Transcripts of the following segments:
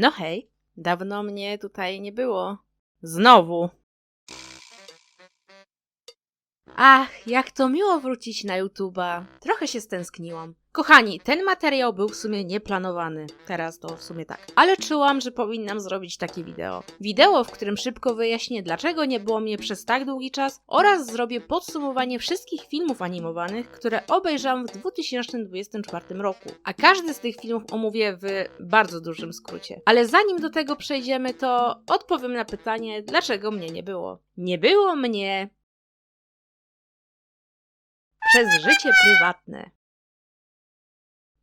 No hej, dawno mnie tutaj nie było. Znowu. Ach, jak to miło wrócić na YouTube'a. Trochę się stęskniłam. Kochani, ten materiał był w sumie nieplanowany. Teraz to w sumie tak. Ale czułam, że powinnam zrobić takie wideo. Wideo, w którym szybko wyjaśnię, dlaczego nie było mnie przez tak długi czas oraz zrobię podsumowanie wszystkich filmów animowanych, które obejrzałam w 2024 roku. A każdy z tych filmów omówię w bardzo dużym skrócie. Ale zanim do tego przejdziemy, to odpowiem na pytanie, dlaczego mnie nie było. Nie było mnie przez życie prywatne.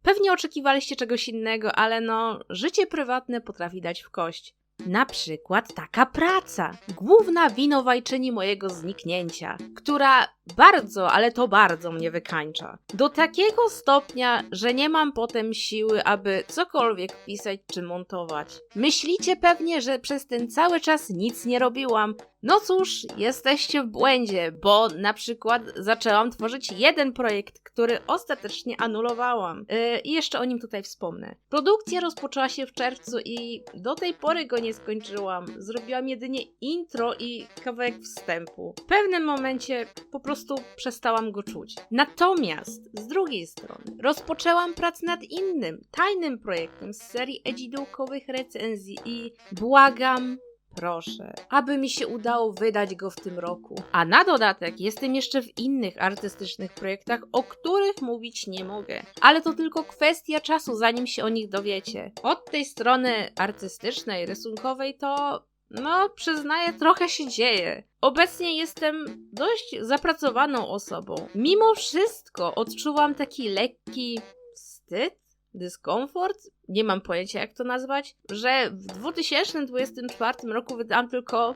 Pewnie oczekiwaliście czegoś innego, ale no, życie prywatne potrafi dać w kość. Na przykład taka praca, główna winowajczyni mojego zniknięcia, która bardzo, ale to bardzo mnie wykańcza. Do takiego stopnia, że nie mam potem siły, aby cokolwiek pisać czy montować. Myślicie pewnie, że przez ten cały czas nic nie robiłam. No cóż, jesteście w błędzie, bo na przykład zaczęłam tworzyć jeden projekt, który ostatecznie anulowałam. Yy, I jeszcze o nim tutaj wspomnę. Produkcja rozpoczęła się w czerwcu i do tej pory go nie skończyłam. Zrobiłam jedynie intro i kawałek wstępu. W pewnym momencie po prostu przestałam go czuć. Natomiast z drugiej strony rozpoczęłam pracę nad innym, tajnym projektem z serii edzidełkowych recenzji i błagam, Proszę, aby mi się udało wydać go w tym roku. A na dodatek jestem jeszcze w innych artystycznych projektach, o których mówić nie mogę. Ale to tylko kwestia czasu, zanim się o nich dowiecie. Od tej strony artystycznej, rysunkowej to no, przyznaję, trochę się dzieje. Obecnie jestem dość zapracowaną osobą. Mimo wszystko odczuwam taki lekki wstyd, dyskomfort, nie mam pojęcia jak to nazwać, że w 2024 roku wydałam tylko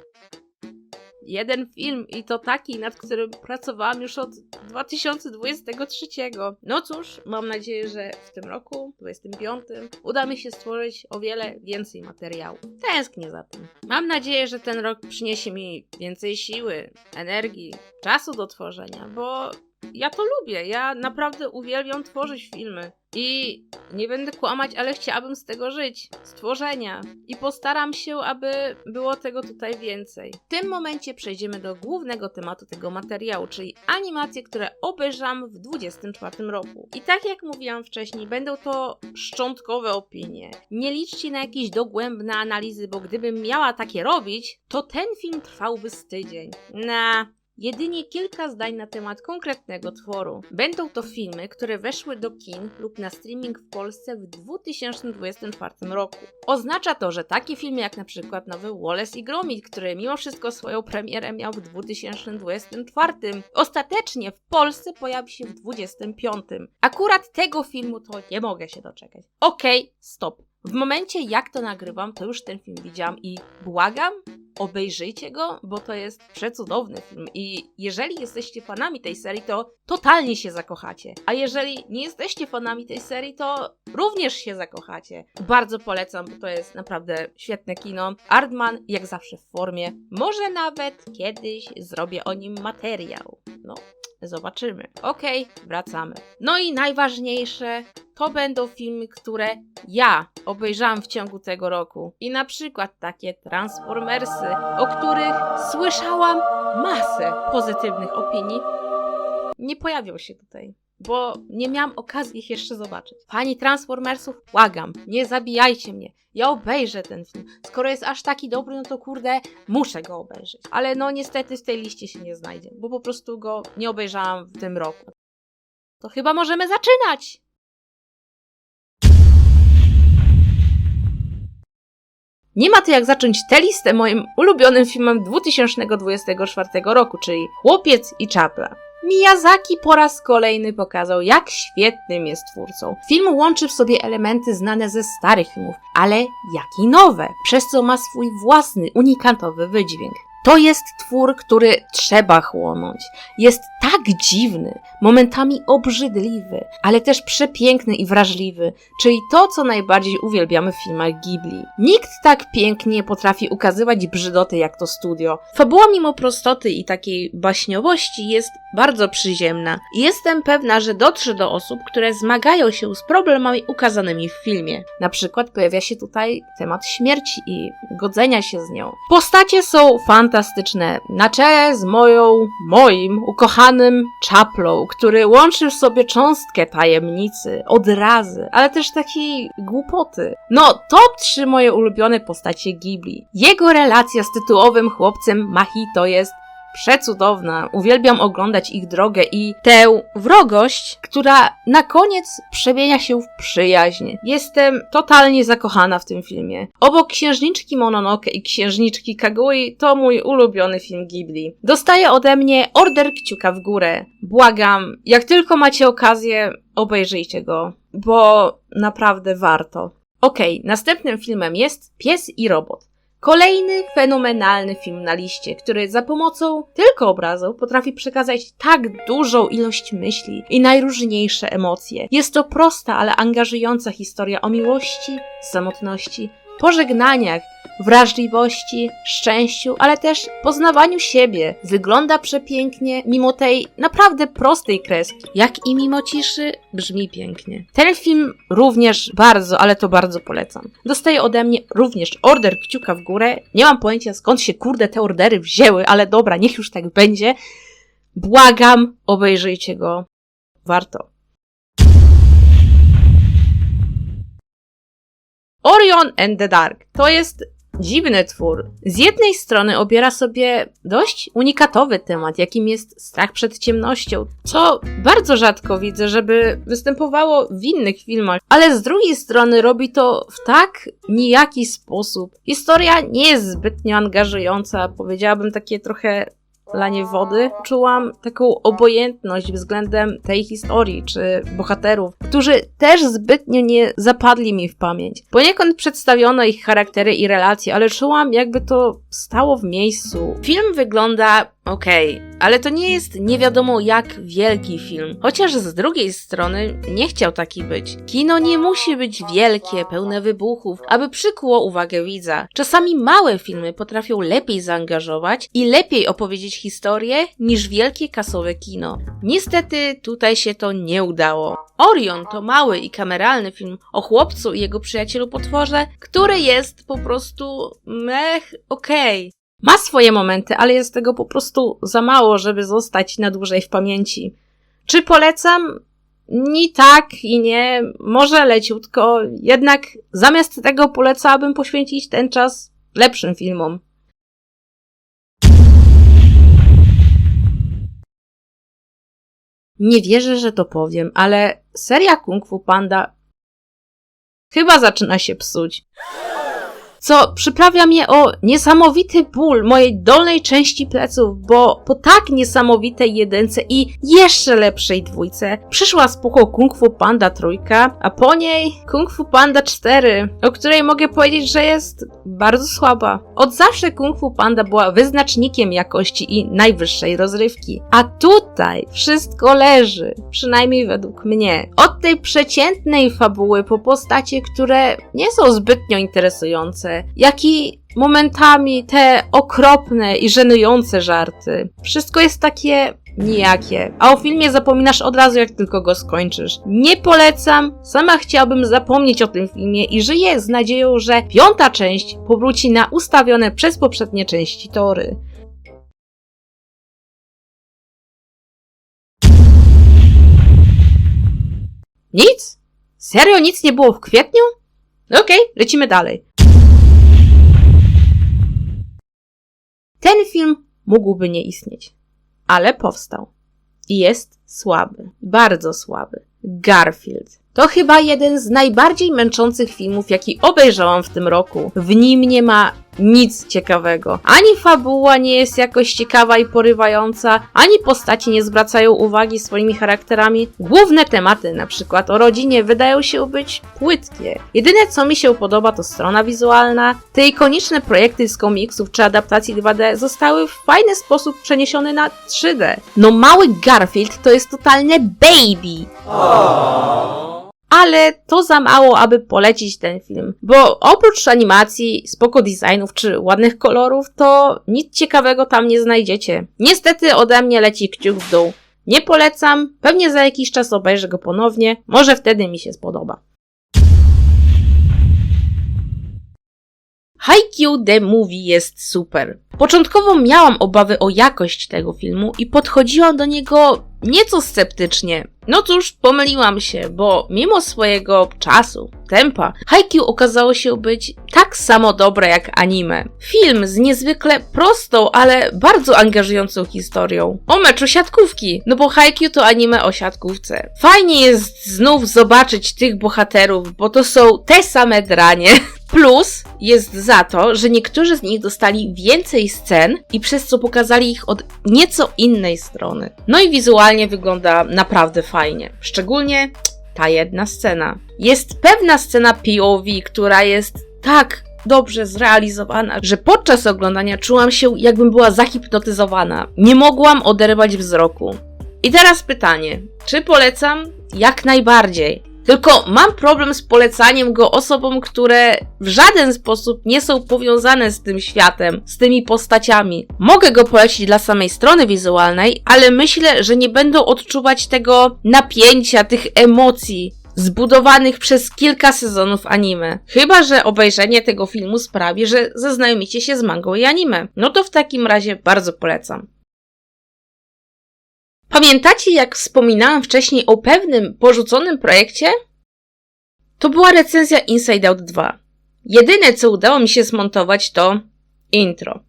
jeden film i to taki, nad którym pracowałam już od 2023. No cóż, mam nadzieję, że w tym roku, 25, uda mi się stworzyć o wiele więcej materiałów. Tęsknię za tym. Mam nadzieję, że ten rok przyniesie mi więcej siły, energii, czasu do tworzenia, bo ja to lubię. Ja naprawdę uwielbiam tworzyć filmy. I nie będę kłamać, ale chciałabym z tego żyć, z tworzenia. I postaram się, aby było tego tutaj więcej. W tym momencie przejdziemy do głównego tematu tego materiału, czyli animacje, które obejrzałam w 2024 roku. I tak jak mówiłam wcześniej, będą to szczątkowe opinie. Nie liczcie na jakieś dogłębne analizy, bo gdybym miała takie robić, to ten film trwałby z tydzień. Na jedynie kilka zdań na temat konkretnego tworu. Będą to filmy, które weszły do kin lub na streaming w Polsce w 2024 roku. Oznacza to, że takie filmy jak na przykład nowy Wallace i Gromit, który mimo wszystko swoją premierę miał w 2024, ostatecznie w Polsce pojawi się w 2025. Akurat tego filmu to nie mogę się doczekać. Okej, okay, stop. W momencie jak to nagrywam, to już ten film widziałam i błagam, obejrzyjcie go, bo to jest przecudowny film i jeżeli jesteście fanami tej serii, to totalnie się zakochacie. A jeżeli nie jesteście fanami tej serii, to również się zakochacie. Bardzo polecam, bo to jest naprawdę świetne kino. Artman jak zawsze w formie. Może nawet kiedyś zrobię o nim materiał. No, Zobaczymy. Okej, okay, wracamy. No i najważniejsze, to będą filmy, które ja obejrzałam w ciągu tego roku. I na przykład takie Transformersy, o których słyszałam masę pozytywnych opinii, nie pojawią się tutaj bo nie miałam okazji ich jeszcze zobaczyć. Pani Transformersów, błagam, nie zabijajcie mnie. Ja obejrzę ten film. Skoro jest aż taki dobry, no to kurde, muszę go obejrzeć. Ale no niestety w tej liście się nie znajdzie, bo po prostu go nie obejrzałam w tym roku. To chyba możemy zaczynać! Nie ma to jak zacząć tę listę moim ulubionym filmem 2024 roku, czyli Chłopiec i Czapla. Miyazaki po raz kolejny pokazał, jak świetnym jest twórcą. Film łączy w sobie elementy znane ze starych filmów, ale jak i nowe, przez co ma swój własny, unikatowy wydźwięk. To jest twór, który trzeba chłonąć. Jest tak dziwny, momentami obrzydliwy, ale też przepiękny i wrażliwy, czyli to, co najbardziej uwielbiamy w filmach Ghibli. Nikt tak pięknie potrafi ukazywać brzydoty jak to studio. Fabuła mimo prostoty i takiej baśniowości jest bardzo przyziemna jestem pewna, że dotrze do osób, które zmagają się z problemami ukazanymi w filmie. Na przykład pojawia się tutaj temat śmierci i godzenia się z nią. Postacie są fantastyczne, na czele z moją, moim ukochanym Chaplą, który łączy w sobie cząstkę tajemnicy, odrazy, ale też takiej głupoty. No, top 3 moje ulubione postacie Ghibli. Jego relacja z tytułowym chłopcem Mahito jest przecudowna. Uwielbiam oglądać ich drogę i tę wrogość, która na koniec przemienia się w przyjaźń. Jestem totalnie zakochana w tym filmie. Obok Księżniczki Mononoke i Księżniczki Kagui to mój ulubiony film Ghibli. Dostaje ode mnie order kciuka w górę. Błagam, jak tylko macie okazję, obejrzyjcie go, bo naprawdę warto. Okej, następnym filmem jest Pies i Robot. Kolejny fenomenalny film na liście, który za pomocą tylko obrazu potrafi przekazać tak dużą ilość myśli i najróżniejsze emocje. Jest to prosta, ale angażująca historia o miłości, samotności, pożegnaniach, wrażliwości, szczęściu, ale też poznawaniu siebie. Wygląda przepięknie, mimo tej naprawdę prostej kreski. Jak i mimo ciszy, brzmi pięknie. Ten film również bardzo, ale to bardzo polecam. Dostaje ode mnie również order kciuka w górę. Nie mam pojęcia skąd się kurde te ordery wzięły, ale dobra, niech już tak będzie. Błagam, obejrzyjcie go. Warto. Orion and the Dark to jest dziwny twór. Z jednej strony obiera sobie dość unikatowy temat, jakim jest strach przed ciemnością, co bardzo rzadko widzę, żeby występowało w innych filmach, ale z drugiej strony robi to w tak nijaki sposób. Historia nie jest zbytnio angażująca, powiedziałabym takie trochę lanie wody, czułam taką obojętność względem tej historii czy bohaterów, którzy też zbytnio nie zapadli mi w pamięć. Poniekąd przedstawiono ich charaktery i relacje, ale czułam jakby to stało w miejscu. Film wygląda okej, ale to nie jest nie wiadomo jak wielki film. Chociaż z drugiej strony nie chciał taki być. Kino nie musi być wielkie, pełne wybuchów, aby przykuło uwagę widza. Czasami małe filmy potrafią lepiej zaangażować i lepiej opowiedzieć historię niż wielkie kasowe kino. Niestety tutaj się to nie udało. Orion to mały i kameralny film o chłopcu i jego przyjacielu potworze, który jest po prostu mech okej. Ma swoje momenty, ale jest tego po prostu za mało, żeby zostać na dłużej w pamięci. Czy polecam? Ni tak i nie, może leciutko, jednak zamiast tego polecałabym poświęcić ten czas lepszym filmom. Nie wierzę, że to powiem, ale seria Kung Fu Panda chyba zaczyna się psuć co przyprawia mnie o niesamowity ból mojej dolnej części pleców, bo po tak niesamowitej jedynce i jeszcze lepszej dwójce przyszła spoko Kung Fu Panda trójka, a po niej Kung Fu Panda 4, o której mogę powiedzieć, że jest bardzo słaba. Od zawsze Kung Fu Panda była wyznacznikiem jakości i najwyższej rozrywki, a tutaj wszystko leży, przynajmniej według mnie. Od tej przeciętnej fabuły po postacie, które nie są zbytnio interesujące, jak i momentami te okropne i żenujące żarty. Wszystko jest takie nijakie, a o filmie zapominasz od razu, jak tylko go skończysz. Nie polecam, sama chciałabym zapomnieć o tym filmie i żyję z nadzieją, że piąta część powróci na ustawione przez poprzednie części tory. Nic? Serio nic nie było w kwietniu? Okej, okay, lecimy dalej. Ten film mógłby nie istnieć, ale powstał. I jest słaby, bardzo słaby. Garfield. To chyba jeden z najbardziej męczących filmów, jaki obejrzałam w tym roku. W nim nie ma nic ciekawego. Ani fabuła nie jest jakoś ciekawa i porywająca, ani postaci nie zwracają uwagi swoimi charakterami. Główne tematy, na przykład o rodzinie, wydają się być płytkie. Jedyne co mi się podoba to strona wizualna. Te ikoniczne projekty z komiksów czy adaptacji 2D zostały w fajny sposób przeniesione na 3D. No mały Garfield to jest totalne baby. Ale to za mało, aby polecić ten film, bo oprócz animacji, spoko designów czy ładnych kolorów, to nic ciekawego tam nie znajdziecie. Niestety ode mnie leci kciuk w dół. Nie polecam, pewnie za jakiś czas obejrzę go ponownie, może wtedy mi się spodoba. Haikyuu The Movie jest super. Początkowo miałam obawy o jakość tego filmu i podchodziłam do niego nieco sceptycznie. No cóż, pomyliłam się, bo mimo swojego czasu, tempa, Haikyuu okazało się być tak samo dobre jak anime. Film z niezwykle prostą, ale bardzo angażującą historią. O meczu siatkówki, no bo Haikyuu to anime o siatkówce. Fajnie jest znów zobaczyć tych bohaterów, bo to są te same dranie. Plus jest za to, że niektórzy z nich dostali więcej scen i przez co pokazali ich od nieco innej strony. No i wizualnie wygląda naprawdę fajnie. Szczególnie ta jedna scena. Jest pewna scena POV, która jest tak dobrze zrealizowana, że podczas oglądania czułam się, jakbym była zahipnotyzowana. Nie mogłam oderwać wzroku. I teraz pytanie: czy polecam? Jak najbardziej. Tylko mam problem z polecaniem go osobom, które w żaden sposób nie są powiązane z tym światem, z tymi postaciami. Mogę go polecić dla samej strony wizualnej, ale myślę, że nie będą odczuwać tego napięcia, tych emocji zbudowanych przez kilka sezonów anime. Chyba, że obejrzenie tego filmu sprawi, że zaznajomicie się z mangą i anime. No to w takim razie bardzo polecam. Pamiętacie, jak wspominałam wcześniej o pewnym porzuconym projekcie? To była recenzja Inside Out 2. Jedyne, co udało mi się zmontować, to intro.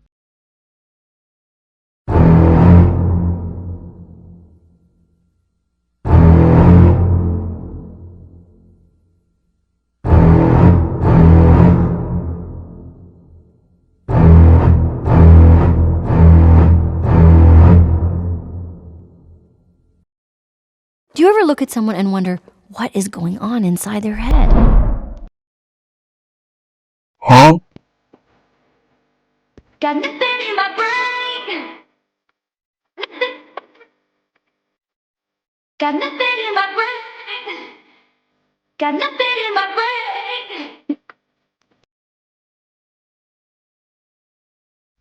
Look at someone and wonder what is going on inside their head? Huh? Got nothing in my brain. Got nothing in my brain. Got nothing in my brain.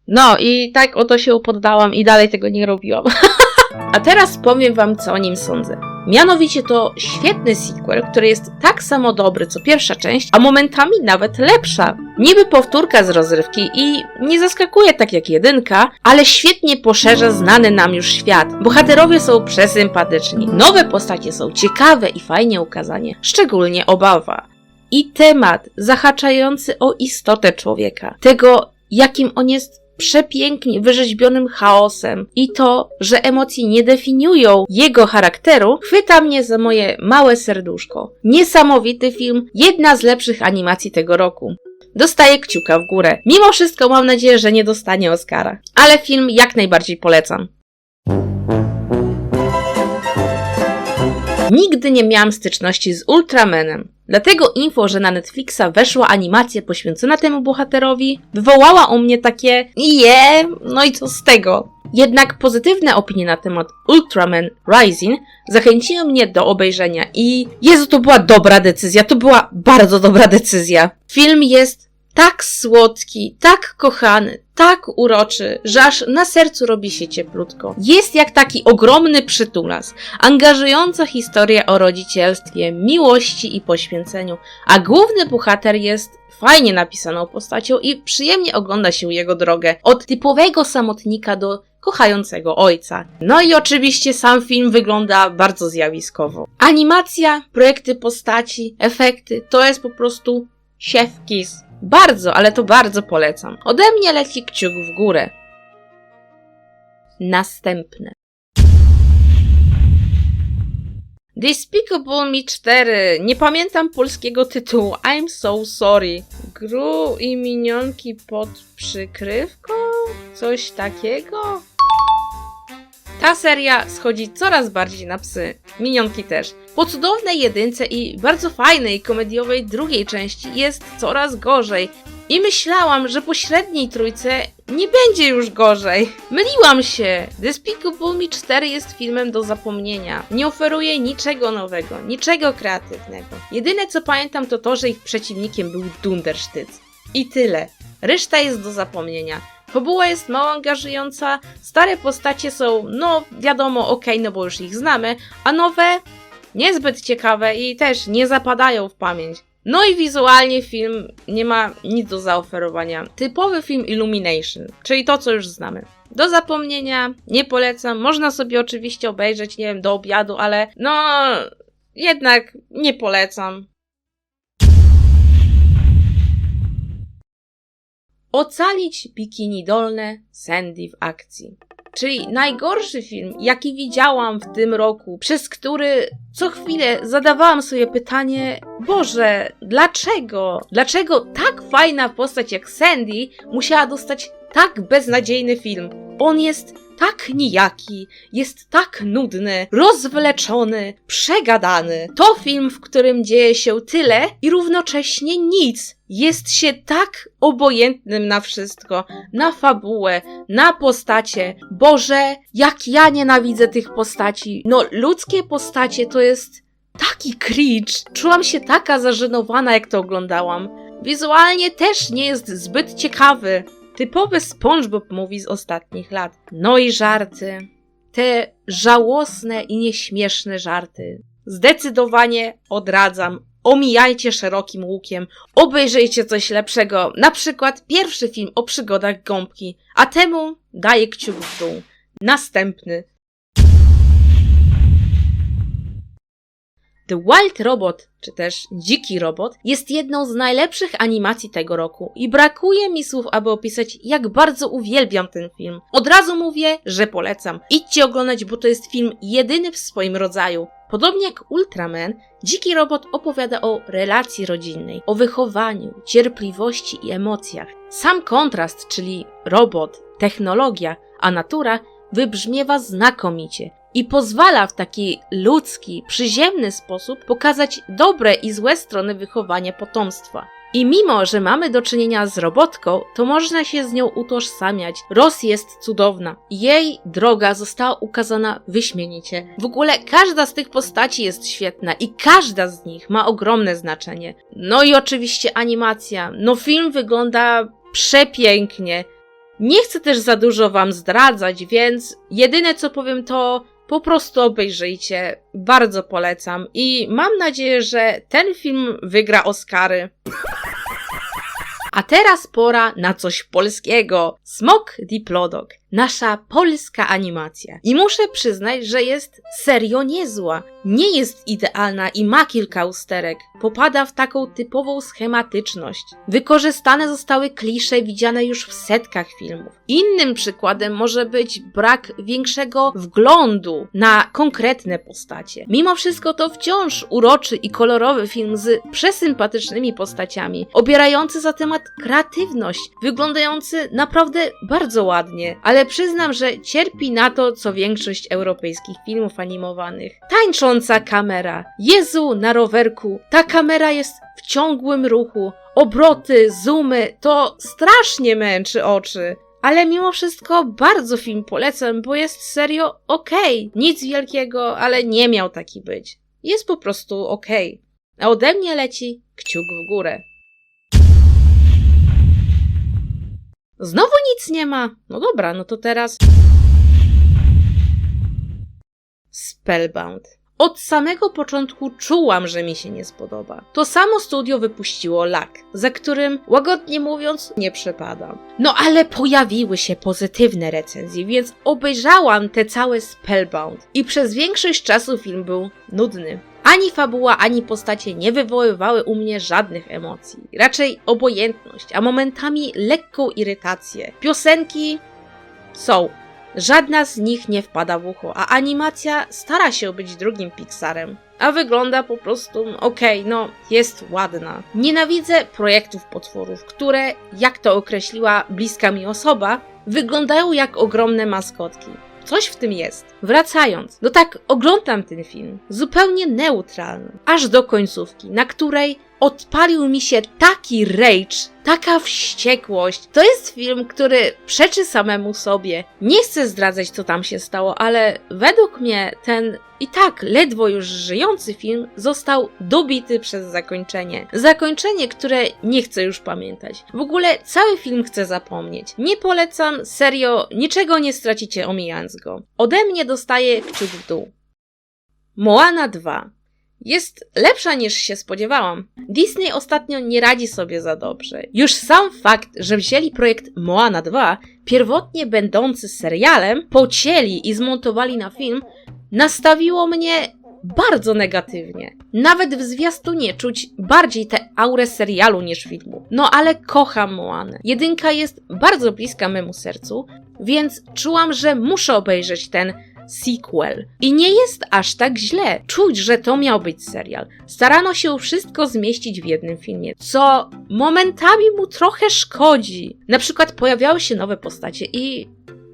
No i tak oto się poddałam i dalej tego nie robiłam. A teraz powiem wam, co o nim sądzę. Mianowicie to świetny sequel, który jest tak samo dobry co pierwsza część, a momentami nawet lepsza. Niby powtórka z rozrywki i nie zaskakuje tak jak jedynka, ale świetnie poszerza znany nam już świat. Bohaterowie są przesympatyczni, nowe postacie są ciekawe i fajnie ukazanie, szczególnie obawa. I temat zahaczający o istotę człowieka, tego jakim on jest przepięknie wyrzeźbionym chaosem i to, że emocje nie definiują jego charakteru, chwyta mnie za moje małe serduszko. Niesamowity film, jedna z lepszych animacji tego roku. Dostaję kciuka w górę. Mimo wszystko mam nadzieję, że nie dostanie Oscara. Ale film jak najbardziej polecam. Nigdy nie miałam styczności z Ultramanem. Dlatego info, że na Netflixa weszła animacja poświęcona temu bohaterowi, wywołała u mnie takie je, no i co z tego? Jednak pozytywne opinie na temat Ultraman Rising zachęciły mnie do obejrzenia i Jezu, to była dobra decyzja, to była bardzo dobra decyzja. Film jest tak słodki, tak kochany, tak uroczy, że aż na sercu robi się cieplutko. Jest jak taki ogromny przytulas, angażująca historia o rodzicielstwie, miłości i poświęceniu, a główny bohater jest fajnie napisaną postacią i przyjemnie ogląda się jego drogę od typowego samotnika do kochającego ojca. No i oczywiście sam film wygląda bardzo zjawiskowo. Animacja, projekty postaci, efekty to jest po prostu chef kiss. Bardzo, ale to bardzo polecam. Ode mnie leci kciuk w górę. Następne. Despicable Me 4. Nie pamiętam polskiego tytułu. I'm so sorry. Gru i minionki pod przykrywką? Coś takiego? Ta seria schodzi coraz bardziej na psy. Minionki też. Po cudownej jedynce i bardzo fajnej komediowej drugiej części jest coraz gorzej. I myślałam, że po średniej trójce nie będzie już gorzej. Myliłam się. Despicable Me 4 jest filmem do zapomnienia. Nie oferuje niczego nowego, niczego kreatywnego. Jedyne co pamiętam to to, że ich przeciwnikiem był Dundersztyc. I tyle. Reszta jest do zapomnienia. Fabuła jest mało angażująca, stare postacie są, no wiadomo, okej, no bo już ich znamy, a nowe niezbyt ciekawe i też nie zapadają w pamięć. No i wizualnie film nie ma nic do zaoferowania. Typowy film Illumination, czyli to, co już znamy. Do zapomnienia, nie polecam. Można sobie oczywiście obejrzeć, nie wiem, do obiadu, ale no, jednak nie polecam. Ocalić bikini dolne Sandy w akcji. Czyli najgorszy film, jaki widziałam w tym roku, przez który co chwilę zadawałam sobie pytanie: Boże, dlaczego? Dlaczego tak fajna postać jak Sandy musiała dostać tak beznadziejny film? On jest tak nijaki, jest tak nudny, rozwleczony, przegadany. To film, w którym dzieje się tyle i równocześnie nic. Jest się tak obojętnym na wszystko, na fabułę, na postacie. Boże, jak ja nienawidzę tych postaci. No, ludzkie postacie to jest taki cringe. Czułam się taka zażenowana, jak to oglądałam. Wizualnie też nie jest zbyt ciekawy. Typowy SpongeBob mówi z ostatnich lat. No i żarty. Te żałosne i nieśmieszne żarty. Zdecydowanie odradzam. Omijajcie szerokim łukiem. Obejrzyjcie coś lepszego. Na przykład pierwszy film o przygodach gąbki. A temu daję kciuk w dół. Następny. The Wild Robot, czy też Dziki Robot, jest jedną z najlepszych animacji tego roku i brakuje mi słów, aby opisać, jak bardzo uwielbiam ten film. Od razu mówię, że polecam. Idźcie oglądać, bo to jest film jedyny w swoim rodzaju. Podobnie jak Ultraman, Dziki Robot opowiada o relacji rodzinnej, o wychowaniu, cierpliwości i emocjach. Sam kontrast, czyli robot, technologia, a natura, wybrzmiewa znakomicie i pozwala w taki ludzki, przyziemny sposób pokazać dobre i złe strony wychowania potomstwa. I mimo, że mamy do czynienia z robotką, to można się z nią utożsamiać. Ros jest cudowna. Jej droga została ukazana wyśmienicie. W ogóle każda z tych postaci jest świetna i każda z nich ma ogromne znaczenie. No i oczywiście animacja. No film wygląda przepięknie. Nie chcę też za dużo wam zdradzać, więc jedyne co powiem to po prostu obejrzyjcie. Bardzo polecam i mam nadzieję, że ten film wygra Oscary. A teraz pora na coś polskiego. Smok Diplodok. Nasza polska animacja. I muszę przyznać, że jest serio niezła. Nie jest idealna i ma kilka usterek. Popada w taką typową schematyczność. Wykorzystane zostały klisze widziane już w setkach filmów. Innym przykładem może być brak większego wglądu na konkretne postacie. Mimo wszystko to wciąż uroczy i kolorowy film z przesympatycznymi postaciami, obierający za temat kreatywność, wyglądający naprawdę bardzo ładnie, ale przyznam, że cierpi na to, co większość europejskich filmów animowanych. Tańcząca kamera. Jezu, na rowerku. Ta kamera jest w ciągłym ruchu. Obroty, zoomy, to strasznie męczy oczy. Ale mimo wszystko bardzo film polecam, bo jest serio okej. Nic wielkiego, ale nie miał taki być. Jest po prostu okej. A ode mnie leci kciuk w górę. Znowu nic nie ma. No dobra, no to teraz. Spellbound. Od samego początku czułam, że mi się nie spodoba. To samo studio wypuściło Lak, za którym, łagodnie mówiąc, nie przepadam. No ale pojawiły się pozytywne recenzje, więc obejrzałam te całe Spellbound i przez większość czasu film był nudny. Ani fabuła, ani postacie nie wywoływały u mnie żadnych emocji. Raczej obojętność, a momentami lekką irytację. Piosenki są. Żadna z nich nie wpada w ucho, a animacja stara się być drugim Pixarem. A wygląda po prostu okej, no jest ładna. Nienawidzę projektów potworów, które, jak to określiła bliska mi osoba, wyglądają jak ogromne maskotki. Coś w tym jest. Wracając, no tak oglądam ten film, zupełnie neutralny, aż do końcówki, na której odpalił mi się taki rage, taka wściekłość. To jest film, który przeczy samemu sobie. Nie chcę zdradzać, co tam się stało, ale według mnie ten i tak ledwo już żyjący film został dobity przez zakończenie. Zakończenie, które nie chcę już pamiętać. W ogóle cały film chcę zapomnieć. Nie polecam, serio, niczego nie stracicie omijając go. Ode mnie dostaje kciuk w dół. Moana 2. Jest lepsza niż się spodziewałam. Disney ostatnio nie radzi sobie za dobrze. Już sam fakt, że wzięli projekt Moana 2, pierwotnie będący serialem, pocięli i zmontowali na film, nastawiło mnie bardzo negatywnie. Nawet w zwiastunie czuć bardziej tę aurę serialu niż filmu. No ale kocham Moanę. Jedynka jest bardzo bliska memu sercu, więc czułam, że muszę obejrzeć ten sequel. I nie jest aż tak źle. Czuć, że to miał być serial. Starano się wszystko zmieścić w jednym filmie, co momentami mu trochę szkodzi. Na przykład pojawiały się nowe postacie i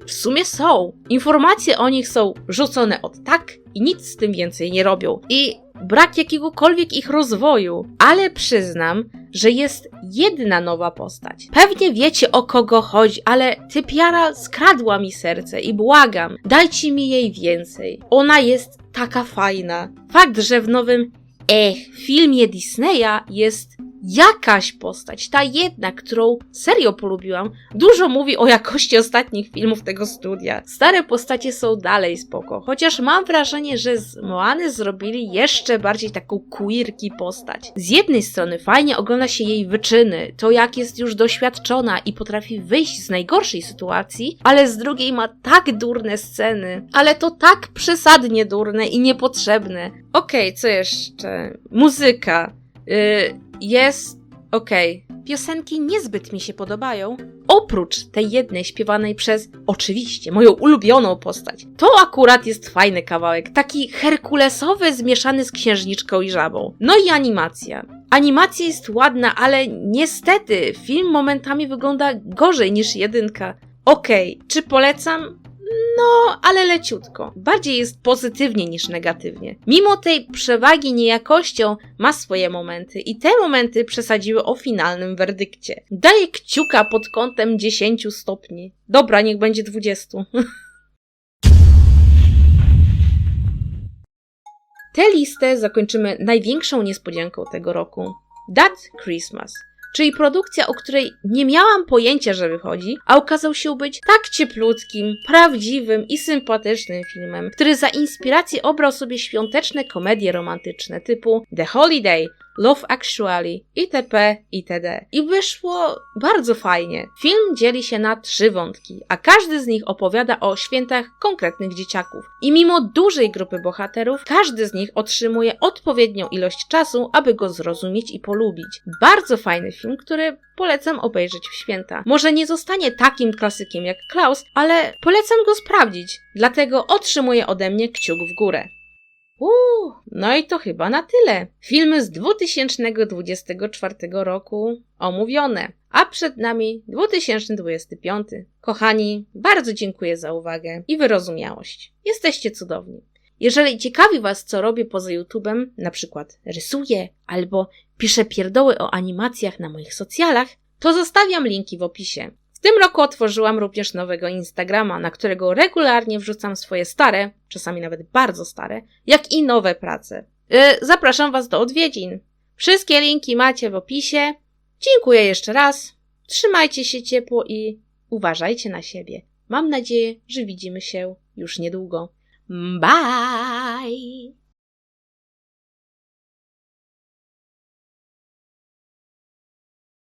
w sumie są. Informacje o nich są rzucone od tak i nic z tym więcej nie robią. I brak jakiegokolwiek ich rozwoju. Ale przyznam, że jest jedna nowa postać. Pewnie wiecie o kogo chodzi, ale typiara skradła mi serce i błagam, dajcie mi jej więcej. Ona jest taka fajna. Fakt, że w nowym Ech, filmie Disneya jest jakaś postać, ta jedna, którą serio polubiłam, dużo mówi o jakości ostatnich filmów tego studia. Stare postacie są dalej spoko, chociaż mam wrażenie, że z Moany zrobili jeszcze bardziej taką queerki postać. Z jednej strony fajnie ogląda się jej wyczyny, to jak jest już doświadczona i potrafi wyjść z najgorszej sytuacji, ale z drugiej ma tak durne sceny, ale to tak przesadnie durne i niepotrzebne. Okej, co jeszcze? Muzyka. Y, jest okej. Piosenki niezbyt mi się podobają. Oprócz tej jednej śpiewanej przez, oczywiście, moją ulubioną postać. To akurat jest fajny kawałek. Taki herkulesowy, zmieszany z księżniczką i żabą. No i animacja. Animacja jest ładna, ale niestety film momentami wygląda gorzej niż jedynka. Okej, czy polecam? No, ale leciutko. Bardziej jest pozytywnie niż negatywnie. Mimo tej przewagi niejakością ma swoje momenty i te momenty przesadziły o finalnym werdykcie. Daję kciuka pod kątem 10 stopni. Dobra, niech będzie 20. Tę listę zakończymy największą niespodzianką tego roku. That Christmas. Czyli produkcja, o której nie miałam pojęcia, że wychodzi, a okazał się być tak cieplutkim, prawdziwym i sympatycznym filmem, który za inspirację obrał sobie świąteczne komedie romantyczne typu The Holiday, Love Actually, itp. itd. I wyszło bardzo fajnie. Film dzieli się na trzy wątki, a każdy z nich opowiada o świętach konkretnych dzieciaków. I mimo dużej grupy bohaterów, każdy z nich otrzymuje odpowiednią ilość czasu, aby go zrozumieć i polubić. Bardzo fajny film, który polecam obejrzeć w święta. Może nie zostanie takim klasykiem jak Klaus, ale polecam go sprawdzić, dlatego otrzymuje ode mnie kciuk w górę. Uuu, no i to chyba na tyle. Filmy z 2024 roku omówione, a przed nami 2025. Kochani, bardzo dziękuję za uwagę i wyrozumiałość. Jesteście cudowni. Jeżeli ciekawi Was, co robię poza YouTube'em, na przykład rysuję albo piszę pierdoły o animacjach na moich socjalach, to zostawiam linki w opisie. W tym roku otworzyłam również nowego Instagrama, na którego regularnie wrzucam swoje stare, czasami nawet bardzo stare, jak i nowe prace. Yy, zapraszam Was do odwiedzin. Wszystkie linki macie w opisie. Dziękuję jeszcze raz. Trzymajcie się ciepło i uważajcie na siebie. Mam nadzieję, że widzimy się już niedługo. Bye!